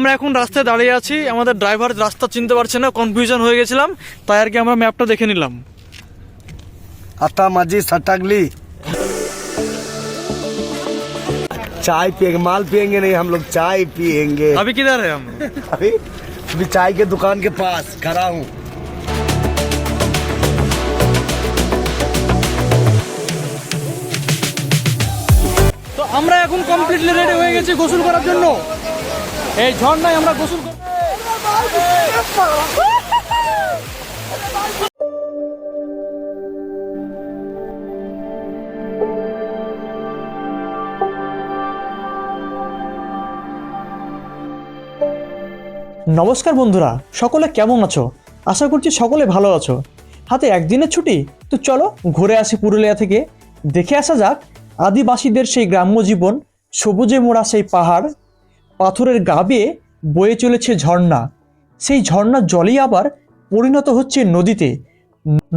আমরা এখন রাস্তায় দাঁড়িয়ে আছি আমাদের ড্রাইভার রাস্তা চিনতে পারছে না কনফিউশন হয়ে গেছিলাম তাই আর কি আমরা ম্যাপটা দেখে নিলাম अता मजी सटगली चाय पिएंगे माल पिएंगे नहीं हम लोग चाय पिएंगे अभी किधर है हम अभी अभी चाय के दुकान के पास खड़ा हूँ তো আমরা এখন কমপ্লিটলি রেডি হয়ে গেছি গোসল করার জন্য এই ঝর্ণায় আমরা গোসল নমস্কার বন্ধুরা, সকলে কেমন আছো? আশা করছি সকলে ভালো আছো। হাতে একদিনের ছুটি, তো চলো ঘুরে আসি পুরুলিয়া থেকে। দেখে আসা যাক, আদিবাসীদের সেই গ্রাম্য জীবন, সবুজে মোড়া সেই পাহাড় পাথরের গা বেয়ে বয়ে চলেছে ঝর্ণা। সেই ঝর্ণার জলই আবার পরিণত হচ্ছে নদীতে।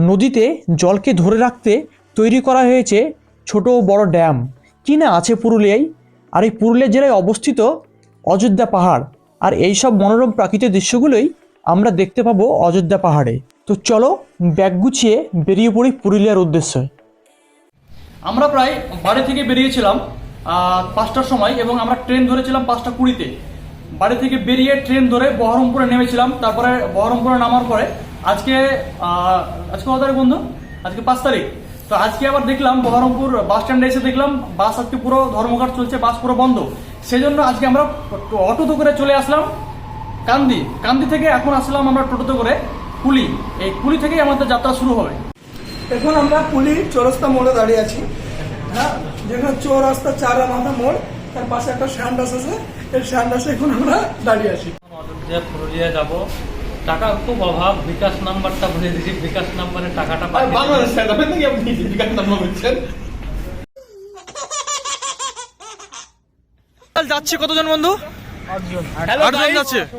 নদীতে জলকে ধরে রাখতে তৈরি করা হয়েছে ছোট বড় ড্যাম। কি না আছে পুরুলিয়ায়? আর এই পুরুলিয়া জেলায় অবস্থিত অযোধ্যা পাহাড়। আর এই সব মনোরম প্রাকৃতিক দৃশ্যগুলোই আমরা দেখতে পাবো অযোধ্যা পাহাড়ে। তো চলো ব্যাগ গুছিয়ে বেরিয়ে পড়ি পুরুলিয়ার উদ্দেশ্যে। আমরা প্রায় বাড়ি থেকে বেরিয়েছিলাম। পাঁচটার সময় এবং আমরা ট্রেন ধরেছিলাম পাঁচটা কুড়িতে। বাড়ি থেকে বেরিয়ে ট্রেন ধরে বহরমপুরে নেমেছিলাম, তারপরে বহরমপুরে নামার পরে আজকে আজকে কত তারিখ বন্ধু? আজকে পাঁচ তারিখ। তো আজকে আবার দেখলাম বহরমপুর বাস স্ট্যান্ডে এসে দেখলাম বাস আজকে পুরো ধর্মঘট চলছে, বাস পুরো বন্ধ। সেই জন্য আজকে আমরা অটোতে করে চলে আসলাম কান্দি। কান্দি থেকে এখন আসলাম আমরা টোটোতে করে কুলি। এই কুলি থেকেই আমাদের যাত্রা শুরু হবে। এখন আমরা পুলি চৌরাস্তা মোড়ে দাঁড়িয়ে আছি। হ্যাঁ যেখানে চৌরাস্তা চারা মাথা মোড় তার পাশে একটা স্যান্ডাস আছে। এই স্যান্ডাসে এখন আমরা দাঁড়িয়ে আছি। অযোধ্যা পুরুলিয়া যাব টাকা খুব অভাব বিকাশ নাম্বারটা ভুলে দিয়েছি বিকাশ নাম্বারে টাকাটা পাঠিয়ে যাচ্ছে কতজন বন্ধু?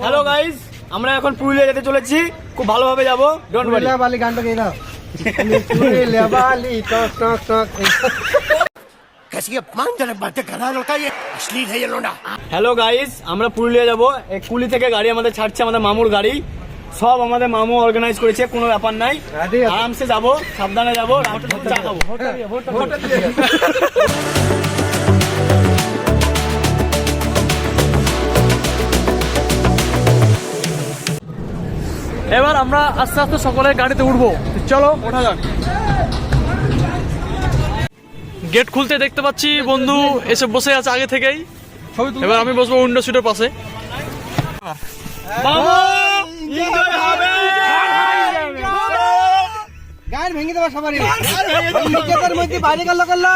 হ্যালো গাইস আমরা এখন পুরুলিয়া যেতে চলেছি খুব ভালোভাবে যাব ডোন্ট ওয়ারি বালি গানটা বালি টক টক টক হ্যালো গাইস আমরা পুরুলিয়া যাব। এই কুলি থেকে গাড়ি আমাদের ছাড়ছে আমাদের মামুর গাড়ি। সব আমাদের মামু অর্গানাইজ করেছে কোনো ব্যাপার নাই। আরামসে যাব সাবধানে যাব চা খাব। এবার আমরা আস্তে আস্তে সকলে গাড়িতে উঠবো। চলো ওঠা যাক। গেট খুলতে দেখতে পাচ্ছি বন্ধু এসে বসে আছে আগে থেকেই। এবার আমি বসবো উইন্ডো সিটের পাশে। গান ভেঙে দেবো সবারই। নিজেদের মধ্যে বাইরে গেল করল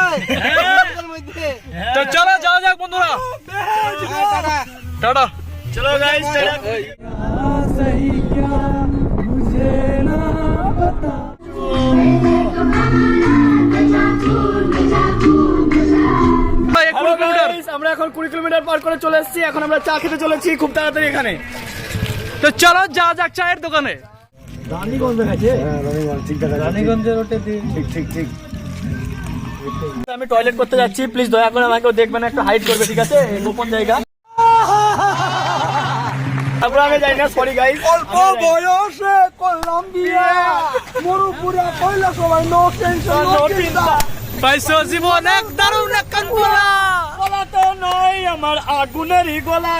তো চলো যাওয়া যাক বন্ধুরা। টাটা। চলো গাইস ভাই, বর্ডার পার করে চলে এসেছি এখন আমরা চা খেতে চলেছি খুব তাড়াতাড়ি এখানে। তো চলো যা যাক চায়ের দোকানে। আমি টয়লেট করতে যাচ্ছি প্লিজ দয়া করে আমাকে দেখবেন একটা হাইট করবে ঠিক আছে? গোপন জায়গা। না সরি গাই অল্প বয়সে কইলা সবাই নো টেনশন নো জীবন এক দারুণ নয় আমার আগুনেরই গলা।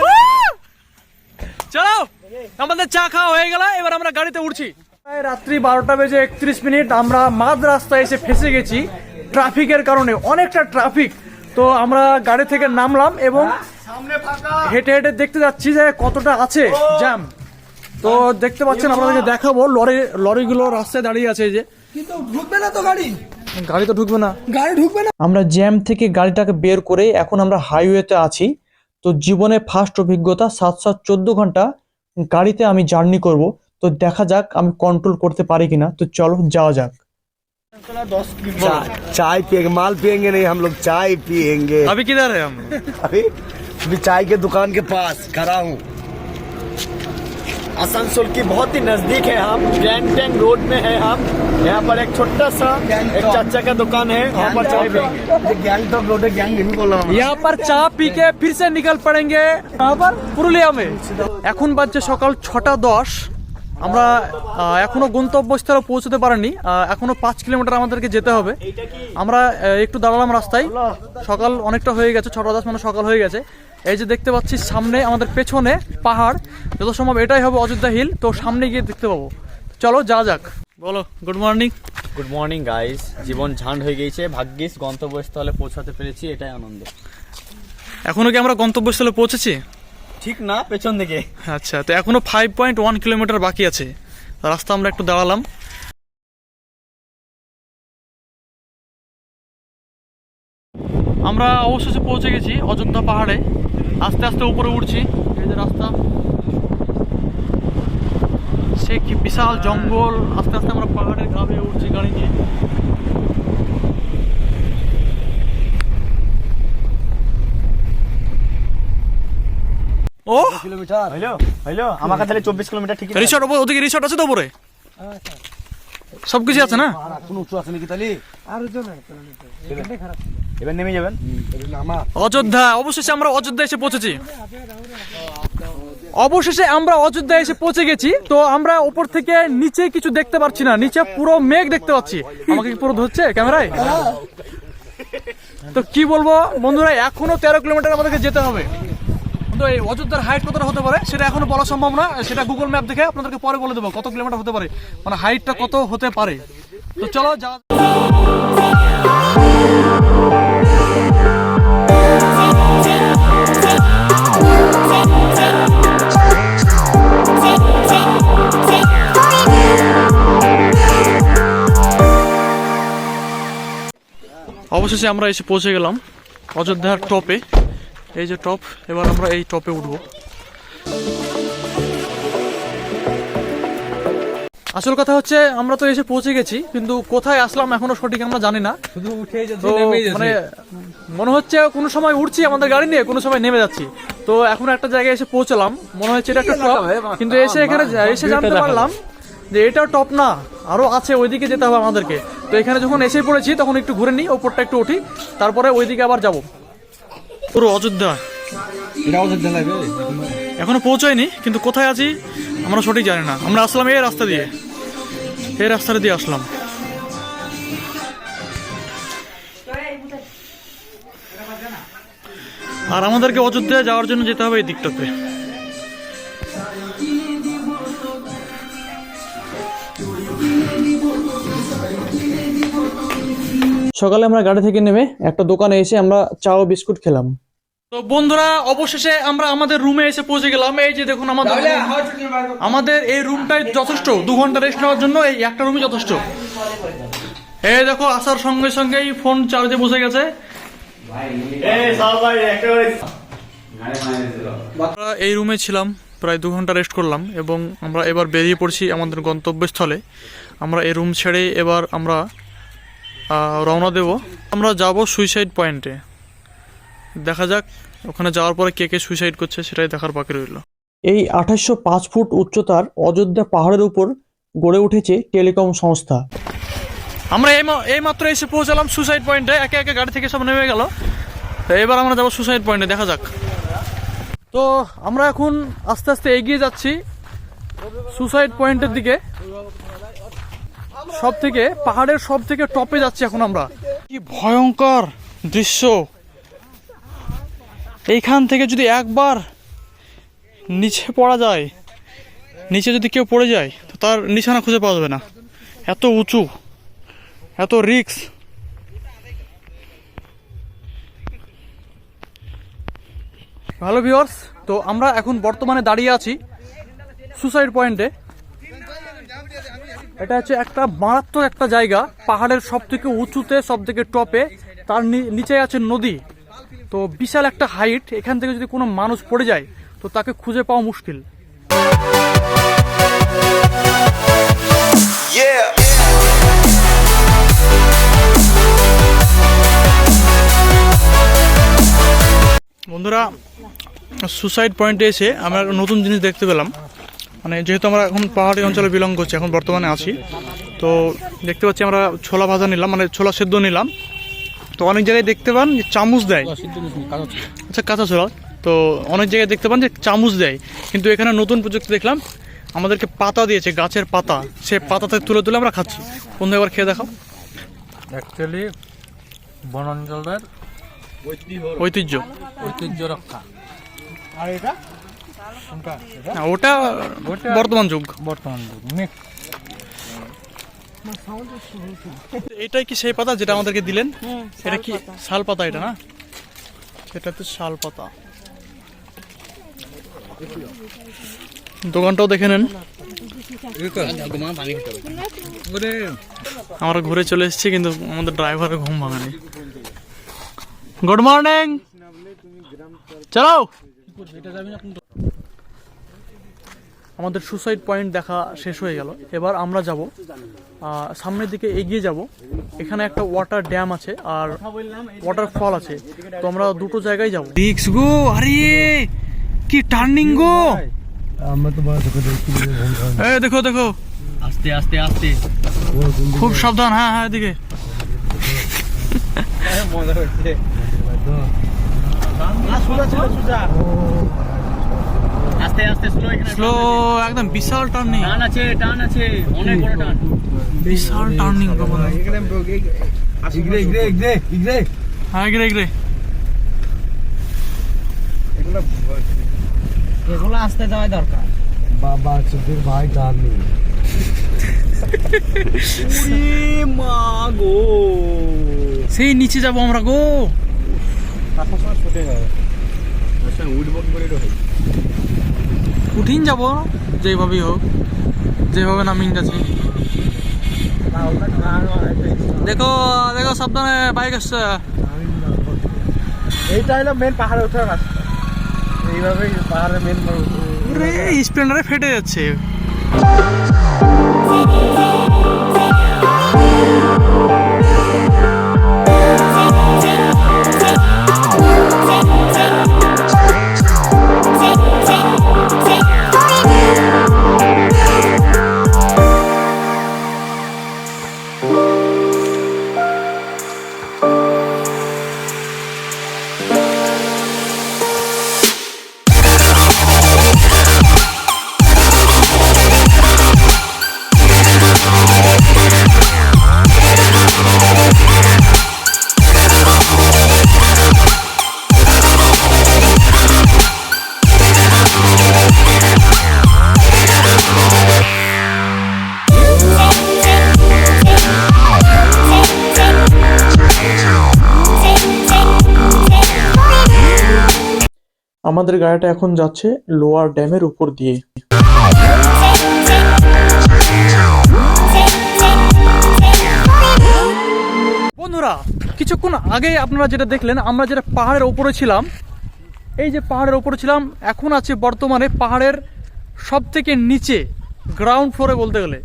চলো আমাদের চা খাওয়া হয়ে গেল এবার আমরা গাড়িতে উঠছি। রাত্রি বারোটা বেজে একত্রিশ মিনিট আমরা মাঝ রাস্তায় এসে ফেসে গেছি ট্রাফিকের কারণে। অনেকটা ট্রাফিক। তো আমরা গাড়ি থেকে নামলাম এবং হেঁটে হেঁটে দেখতে যাচ্ছি যে কতটা আছে জ্যাম। তো দেখতে পাচ্ছেন আপনাদেরকে দেখাবো লরি লরিগুলো রাস্তায় দাঁড়িয়ে আছে যে। কিন্তু ঢুকবে না তো গাড়ি? গাড়ি তো ঢুকবে না গাড়ি ঢুকবে না আমরা জ্যাম থেকে গাড়িটাকে বের করে এখন আমরা হাইওয়েতে আছি তো জীবনে ফার্স্ট অভিজ্ঞতা সাত সাত চোদ্দ ঘন্টা গাড়িতে আমি জার্নি করব তো দেখা যাক আমি কন্ট্রোল করতে পারি কিনা তো চলো যাওয়া যাক चा- चाय पिएंगे माल पिएंगे नहीं हम लोग चाय पिएंगे अभी किधर है हम अभी अभी चाय के दुकान के पास खड़ा हूँ आसनसोल की बहुत ही नजदीक है हम ग्रैंड टैंक रोड में है हम यहाँ पर एक छोटा सा एक चाचा का दुकान है वहाँ पर चाय पियेंगे গ্যাংটক রোডে গ্যাং আমি বললাম यहाँ पर चा पी के फिर से निकल पड़ेंगे कहाँ पर পুরুলিয়া में এখন বাজছে সকাল ছটা দশ আমরা এখনও গন্তব্যস্থলে পৌঁছতে পারিনি। আহ, এখনও পাঁচ কিলোমিটার আমাদেরকে যেতে হবে। আমরা একটু দাঁড়ালাম রাস্তায়। সকাল অনেকটা হয়ে গেছে ছটা দশ মানে সকাল হয়ে গেছে। এই যে দেখতে পাচ্ছি সামনে আমাদের পেছনে পাহাড়। যত সম্ভব এটাই হবে অযোধ্যা হিল তো সামনে গিয়ে দেখতে পাবো। চলো যা যাক। বলো good morning good morning guys জীবন ঝান্ড হয়ে গিয়েছে। ভাগ্যিস গন্তব্যস্থলে পৌঁছাতে পেরেছি এটাই আনন্দ। এখনও কি আমরা গন্তব্যস্থলে পৌঁছেছি? ঠিক না, পেছন দিকে। আচ্ছা তো এখনও ফাইভ পয়েন্ট ওয়ান কিলোমিটার বাকি আছে। রাস্তা আমরা একটু দাঁড়ালাম। আমরা অবশেষে পৌঁছে গেছি অযোধ্যা পাহাড়ে। আস্তে আস্তে উপরে উঠছি। এই যে রাস্তা। সে কি বিশাল জঙ্গল। আস্তে আস্তে আমরা পাহাড়ের গা উঠছি গাড়ি নিয়ে ও কিলোমিটার? হইল হইল আমাকে তাহলে চব্বিশ কিলোমিটার ঠিক রিসর্ট ওদিকে রিসর্ট আছে তো উপরে? সব কিছু আছে না? আর উঁচু আছে নাকি তাহলে? এবার নেমে যাবেন? অযোধ্যা অবশেষে আমরা অযোধ্যা এসে পৌঁছেছি। অবশেষে আমরা অযোধ্যা এসে পৌঁছে গেছি তো আমরা উপর থেকে নিচে কিছু দেখতে পাচ্ছি না নিচে পুরো মেঘ দেখতে পাচ্ছি। আমাকে কি পুরো ধরছে ক্যামেরায়? তো কি বলব বন্ধুরা এখনও তেরো কিলোমিটার আমাদেরকে যেতে হবে। অযোধ্যার হাইট কতটা হতে পারে, সেটা এখনও বলা সম্ভব না। সেটা গুগল ম্যাপ দেখে আপনাদেরকে পরে বলে দেবো কত কিলোমিটার হতে পারে। মানে হাইটটা কত হতে পারে। তো চলো, যা অবশেষে আমরা এসে পৌঁছে গেলাম অযোধ্যার টপে এই যে টপ এবার আমরা এই টপে উঠবো। আসল কথা হচ্ছে আমরা তো এসে পৌঁছে গেছি কিন্তু কোথায় আসলাম এখনও সঠিক আমরা জানি না। শুধু উঠে তো মানে মনে হচ্ছে কোনো সময় উঠছি আমাদের গাড়ি নিয়ে কোনো সময় নেমে যাচ্ছি। তো এখন একটা জায়গায় এসে পৌঁছলাম মনে হচ্ছে এটা একটা টপ কিন্তু এসে এখানে এসে জানতে পারলাম যে এটাও টপ না আরও আছে ওইদিকে যেতে হবে আমাদেরকে। তো এখানে যখন এসে পড়েছি তখন একটু ঘুরে নিই ওপরটা একটু উঠি তারপরে ওইদিকে আবার যাব। পুরো অযোধ্যা। এখনও পৌঁছায়নি, কিন্তু কোথায় আছি, আমরা সঠিক জানি না। আমরা আসলাম এই রাস্তা দিয়ে। এই রাস্তাটা দিয়ে আসলাম। আর আমাদেরকে অযোধ্যায় যাওয়ার জন্য যেতে হবে এই দিকটাতে। সকালে আমরা গাড়ি থেকে নেমে একটা দোকানে এসে আমরা চা ও বিস্কুট খেলাম। তো বন্ধুরা অবশেষে আমরা আমাদের রুমে এসে পৌঁছে গেলাম। এই যে দেখুন আমাদের আমাদের এই রুমটাই যথেষ্ট। দু ঘণ্টা রেস্ট নেওয়ার জন্য এই একটা রুমই যথেষ্ট। এই দেখো আসার সঙ্গে সঙ্গেই ফোন চার্জে বসে গেছে। আমরা এই রুমে ছিলাম প্রায় দু ঘণ্টা রেস্ট করলাম এবং আমরা এবার বেরিয়ে পড়ছি আমাদের গন্তব্যস্থলে। আমরা এই রুম ছেড়ে এবার আমরা রওনা দেব। আমরা যাব সুইসাইড পয়েন্টে দেখা যাক ওখানে যাওয়ার পরে কে কে সুইসাইড করছে সেটাই দেখার বাকি রইল। এই আঠাশশো পাঁচ ফুট উচ্চতার অযোধ্যা পাহাড়ের উপর গড়ে উঠেছে টেলিকম সংস্থা। আমরা এই এই মাত্র এসে পৌঁছালাম সুসাইড পয়েন্টে একে একে গাড়ি থেকে সব নেমে গেল। তো এবার আমরা যাব সুসাইড পয়েন্টে দেখা যাক। তো আমরা এখন আস্তে আস্তে এগিয়ে যাচ্ছি সুসাইড পয়েন্টের দিকে। সব থেকে পাহাড়ের সব থেকে টপে যাচ্ছি এখন আমরা। কি ভয়ঙ্কর দৃশ্য। এইখান থেকে যদি একবার নিচে পড়া যায় নিচে যদি কেউ পড়ে যায় তো তার নিশানা খুঁজে পাওয়া যাবে না। এত উঁচু এত রিক্স। ভালো ভিউয়ার্স তো আমরা এখন বর্তমানে দাঁড়িয়ে আছি সুসাইড পয়েন্টে। এটা হচ্ছে একটা মারাত্মক একটা জায়গা। পাহাড়ের সব থেকে উঁচুতে সব থেকে টপে। তার নিচে আছে নদী। তো বিশাল একটা হাইট। এখান থেকে যদি কোনো মানুষ পড়ে যায়, তো তাকে খুঁজে পাওয়া মুশকিল। বন্ধুরা সুসাইড পয়েন্টে এসে আমরা নতুন জিনিস দেখতে পেলাম। মানে যেহেতু আমরা এখন পাহাড়ি অঞ্চলে বিলং করছি এখন বর্তমানে আছি তো দেখতে পাচ্ছি আমরা ছোলা ভাজা নিলাম মানে ছোলা সেদ্ধ নিলাম। তো অনেক জায়গায় দেখতে পান যে চামচ দেয়। আচ্ছা কাঁচা ছোলা। তো অনেক জায়গায় দেখতে পান যে চামচ দেয়। কিন্তু এখানে নতুন প্রযুক্তি দেখলাম আমাদেরকে পাতা দিয়েছে গাছের পাতা। সে পাতাতে তুলে তুলে আমরা খাচ্ছি। বন্ধু একবার খেয়ে দেখাও। অ্যাকচুয়ালি বনাঞ্চলের ঐতিহ্য। ঐতিহ্য রক্ষা। হ্যাঁ, ওটা বর্তমান যুগ। বর্তমান যুগ এটাই কি সেই পাতা যেটা আমাদেরকে দিলেন? এটা কি শাল পাতা এটা না? এটা তো শাল পাতা। দোকানটাও দেখে নেন। আমরা ঘুরে চলে এসেছি কিন্তু আমাদের ড্রাইভারের ঘুম ভাঙানি। Good morning! চলো! আমাদের সুসাইড পয়েন্ট দেখা শেষ হয়ে গেল। এবার আমরা যাব সামনের দিকে এগিয়ে যাব। এখানে একটা ওয়াটার ড্যাম আছে আর ওয়াটার ফল আছে। তো আমরা দুটো জায়গায় যাব। ডিক্স গো আরে কি টার্নিং গো? এই দেখো দেখো। আস্তে আস্তে আস্তে। খুব সাবধান হ্যাঁ হ্যাঁ এদিকে। মজা হচ্ছে। আস্তে আস্তে স্লো এখানে স্লো একদম বিশাল টার্নিং টার্ন আছে টান আছে অনেক বড় টান বিশাল টার্নিং এখানে ইগরে ইগরে ইগরে ইগরে। হ্যাঁ ইগরে ইগরে। এগুলো আস্তে যাওয়া দরকার। বাবা চুদির ভাই টার্নিং মা গো। সেই নিচে যাব আমরা গো। আসার সময় ছুটে যাবে। আচ্ছা, উঠবো করে যেভাবেই হোক যেভাবে নামিং গেছে দেখো দেখো সাবধানে বাইক আসছে। এইটা হলো মেন পাহাড়ে ওঠার রাস্তা। এইভাবেই পাহাড়ে মেন পুরো স্প্লেন্ডারে ফেটে যাচ্ছে। আমাদের গাড়িটা এখন যাচ্ছে লোয়ার ড্যামের উপর দিয়ে। বন্ধুরা, কিছুক্ষণ আগে আপনারা যেটা দেখলেন, আমরা যেটা পাহাড়ের ওপরে ছিলাম, এই যে পাহাড়ের ওপরে ছিলাম, এখন আছে বর্তমানে পাহাড়ের সব থেকে নিচে গ্রাউন্ড ফ্লোরে বলতে গেলে।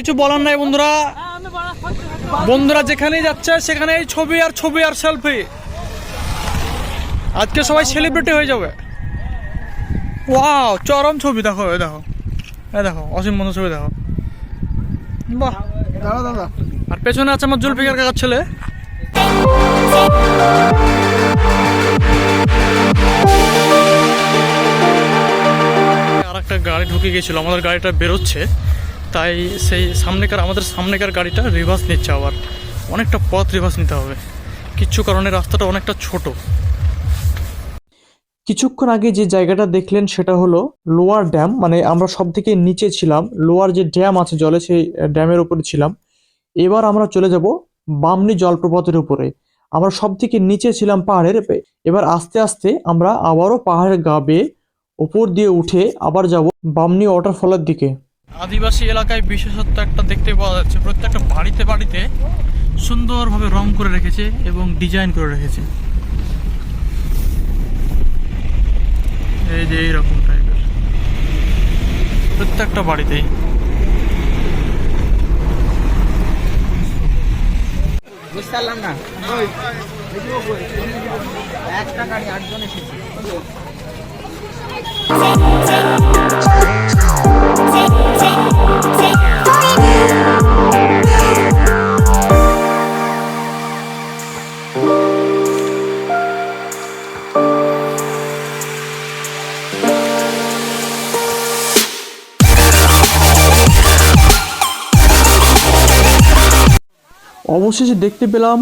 কিছু বলার নাই বন্ধুরা। বন্ধুরা যেখানেই যাচ্ছে সেখানে ছবি আর ছবি আর সেলফি আজকে সবাই সেলিব্রিটি হয়ে যাবে। ওয়াও চরম ছবি, দেখো এই দেখো। এই দেখো, অসীম বন্ধু ছবি, দেখো। বাহ। দাদা আর পেছনে আছে আমার জুলফিকার কাকার ছেলে। আর একটা গাড়ি ঢুকে গেছিল আমাদের গাড়িটা বেরোচ্ছে। তাই সেই সামনেকার, আমাদের সামনেকার গাড়িটা রিভার্স নিচ্ছে আবার। অনেকটা পথ রিভার্স নিতে হবে। কিচ্ছু কারণে রাস্তাটা অনেকটা ছোট। কিছুক্ষণ আগে যে জায়গাটা দেখলেন সেটা হলো লোয়ার ড্যাম মানে আমরা সব থেকে নিচে ছিলাম। লোয়ার যে ড্যাম আছে জলে, সেই ড্যামের উপরে ছিলাম। এবার আমরা চলে যাব বামনি জলপ্রপাতের উপরে। আমরা সব থেকে নিচে ছিলাম পাহাড়ের। এবার আস্তে আস্তে আমরা আবারও পাহাড়ের গা বেয়ে ওপর দিয়ে উঠে আবার যাব বামনি ওয়াটারফলের দিকে। আদিবাসী এলাকায় বিশেষত্ব একটা দেখতে পাওয়া যাচ্ছে। প্রত্যেকটা বাড়িতে বাড়িতে সুন্দরভাবে রং করে রেখেছে এবং ডিজাইন করে রেখেছে। এই যে এইরকম টাইপের প্রত্যেকটা বাড়িতেই অবশেষে দেখতে পেলাম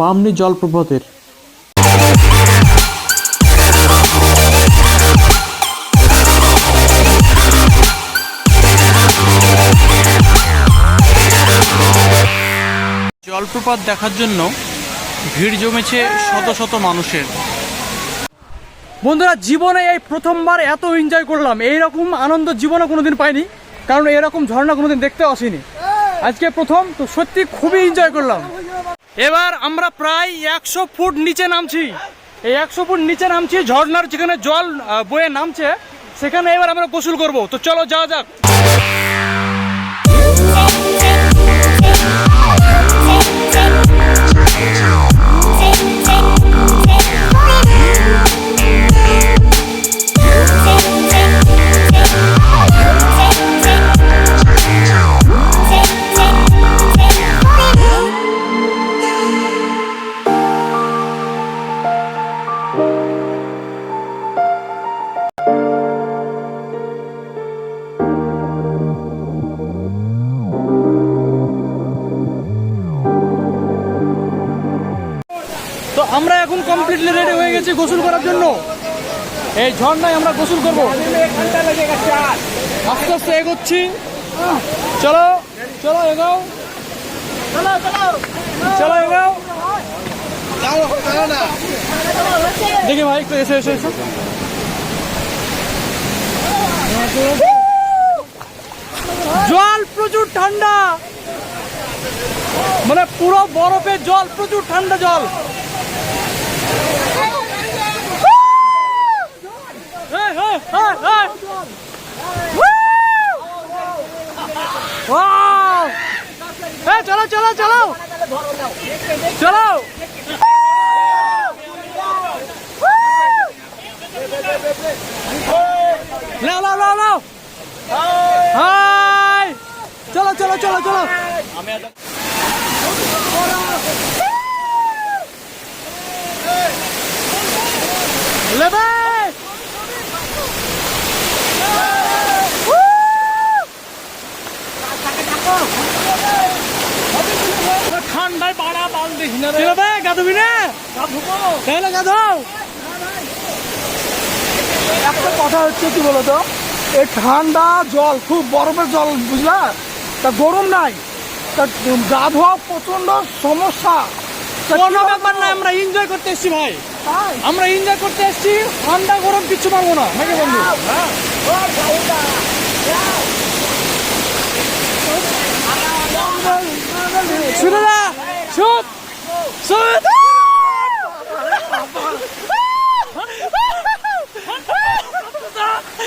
বামনি জলপ্রপাতের। জলপ্রপাত দেখার জন্য ভিড় জমেছে শত শত মানুষের। বন্ধুরা, জীবনে এই প্রথমবার এত এনজয় করলাম। এইরকম আনন্দ জীবনে কোনোদিন পাইনি, কারণ এরকম ঝর্ণা কোনোদিন দেখতে আসিনি। আজকে প্রথম, তো সত্যি খুবই এনজয় করলাম। এবার আমরা প্রায় একশো ফুট নিচে নামছি। এই একশো ফুট নিচে নামছি, ঝর্ণার যেখানে জল বয়ে নামছে, সেখানে এবার আমরা গোসল করব। তো চলো যাওয়া যাক। ঝর্ণায় আমরা গোসল করব। আস্তে আস্তে এগোচ্ছি। চলো চলো এগাও। চলো এগাও। দেখি ভাই, একটু এসে এসে এসে। জল প্রচুর ঠান্ডা। মানে পুরো বরফের জল, প্রচুর ঠান্ডা জল। এই, এই, এই, এই। Wow! এই, চলো চলো চলো চলো নাও নাও নাও নাও হাই চলো চলো চলো চলো লেবে ঠান্ডায় পাড়া বাল দেখি না রে গাধবি না একটা কথা হচ্ছে কি বলতো? এই ঠান্ডা জল খুব বরফের জল বুঝলা? তা গরম নাই। তা গা ধোয়া প্রচণ্ড সমস্যা কোনো ব্যাপার না আমরা এনজয় করতে এসেছি ভাই। আমরা এনজয় করতে এসেছি ঠান্ডা গরম কিচ্ছু পাবো না। নাকি বন্ধু? শুনে না শুট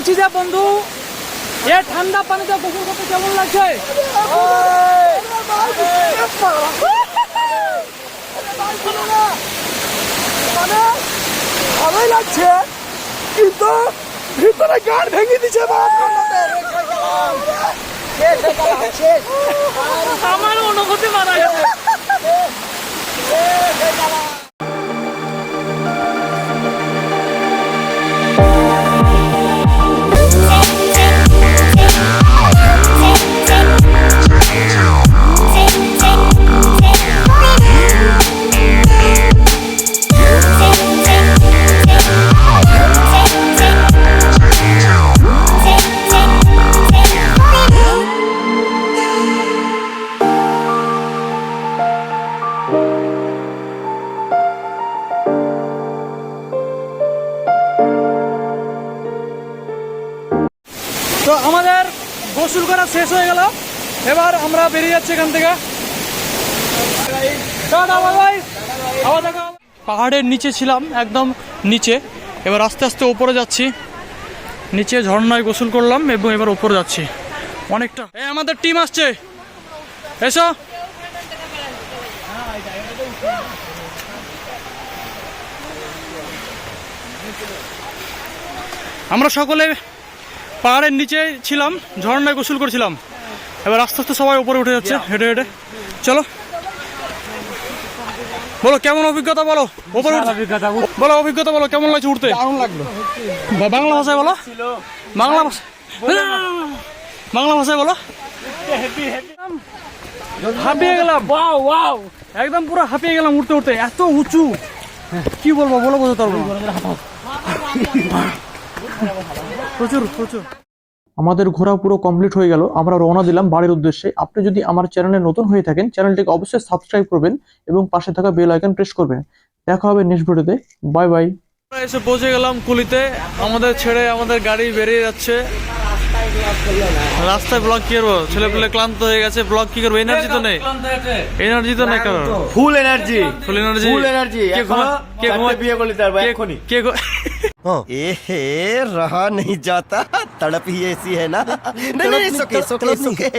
বলছি যে বন্ধু এ ঠান্ডা পানিতে গোসল করতে কেমন লাগছে? ভালোই লাগছে কিন্তু ভিতরে গান ভেঙে দিছে আমার অনুভূতি মারা গেছে। যাচ্ছি এখান থেকে। পাহাড়ের নিচে ছিলাম, একদম নিচে। এবার আস্তে আস্তে ওপরে যাচ্ছি। নিচে ঝর্ণায় গোসল করলাম এবং এবার ওপরে যাচ্ছি। অনেকটা। এই আমাদের টিম আসছে। এসো। আমরা সকলে পাহাড়ের নিচে ছিলাম, ঝর্ণায় গোসল করছিলাম। এবার আস্তে আস্তে সবাই উপরে উঠে যাচ্ছে হেঁটে হেঁটে। চলো। বলো কেমন অভিজ্ঞতা বলো? উপরে অভিজ্ঞতা বলো অভিজ্ঞতা বলো কেমন লাগছে উঠতে? লাগল। বাংলা ভাষায় বলো। বাংলা ভাষা বাংলা ভাষায় বলো। হাঁপিয়ে গেলাম। ওয়াও ওয়াও একদম পুরো হাঁপিয়ে গেলাম উঠতে উঠতে। এত উঁচু। কি বলব বলো বোঝো তার প্রচুর প্রচুর। আমাদের ঘোরা পুরো কমপ্লিট হয়ে গেল। আমরা রওনা দিলাম বাড়ির উদ্দেশ্যে। আপনি যদি আমার চ্যানেলে নতুন হয়ে থাকেন, চ্যানেলটিকে অবশ্যই সাবস্ক্রাইব করবেন এবং পাশে থাকা বেল আইকন প্রেস করবেন। দেখা হবে নেক্সট ভিডিওতে বাই বাই এসে পৌঁছে গেলাম কুলিতে। আমাদের ছেড়ে আমাদের গাড়ি বেরিয়ে যাচ্ছে। রাস্তায় ব্লক কি করবো ছেলে পেলে ক্লান্ত হয়ে গেছে ব্লক কি করবো এনার্জি তো নেই এনার্জি তো নেই কারণ full energy full energy full energy কে ঘুমা কে ঘুমা বিয়ে করলে তার কে- এখনই কে ঘু- एहे रहा नहीं जाता तड़प ही ऐसी है ना नहीं नहीं सुके सुके सुके